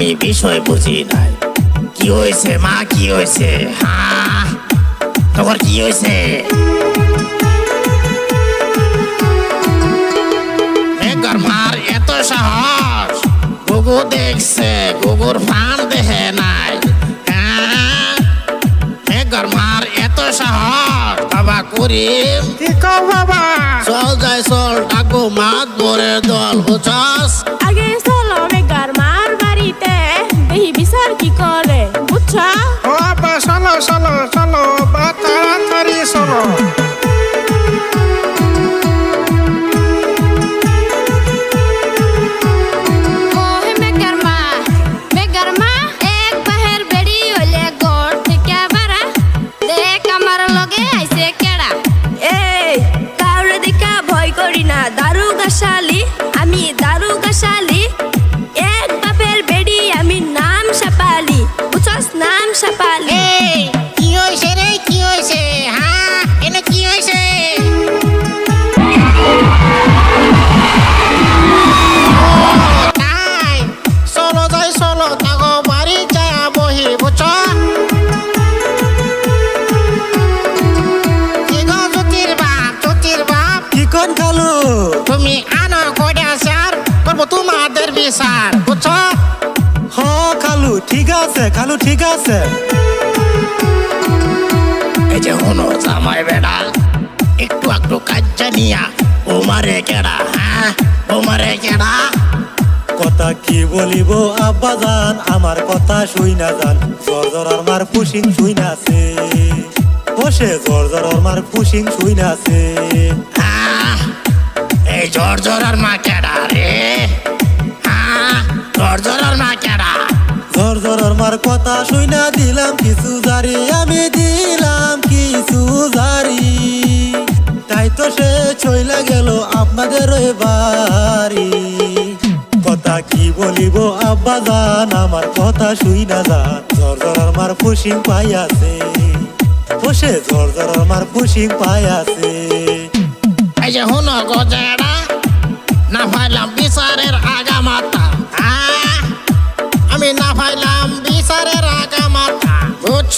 আমি বিষয় বুঝি নাই। কি হয়েছে মা? কি হয়েছে? হ্যাঁ তোমার কি হয়েছে? মেঘর মার এত সাহস। গুগু দেখছে গুগুর ফান দেখে নাই। হ্যাঁ? মেঘর মার এত সাহস। বাবা করিম। কি কও বাবা? চল যাই চল ডাকবো মাত দল আগে দারু গাছালি আমি দারু বুঝছ? হ খালু ঠিক আছে খালু ঠিক আছে। এই যে হনো জামাই বেড়া একটু একটু কাজ জানিয়া ও মারে কেডা হ্যাঁ? ও মারে কেডা? কথা কি বলিব আব্বা জান? আমার কথা শুই না জান। জর জর মার পুশিং শুই না আছে। বসে জর জর মার পুশিং শুই না আছে। এই মা জর কথা শুই না দিলাম কিছু জারি আমি দিলাম কিছু জারি। তাই তো সে চইলা গেল আপনাদের বাড়ি। কথা কি বলিব আব্বা জান আমার কথা শুই না যান জর জর মার পুশিং পাই আছে। বসে জর জর মার পুশিং পাই আছে। এই যে হনো গজেডা না পাইলাম বিচারের আগা মাথা। আহ, আমি না পাইলাম বিচারের আগা মাথা বুঝছ?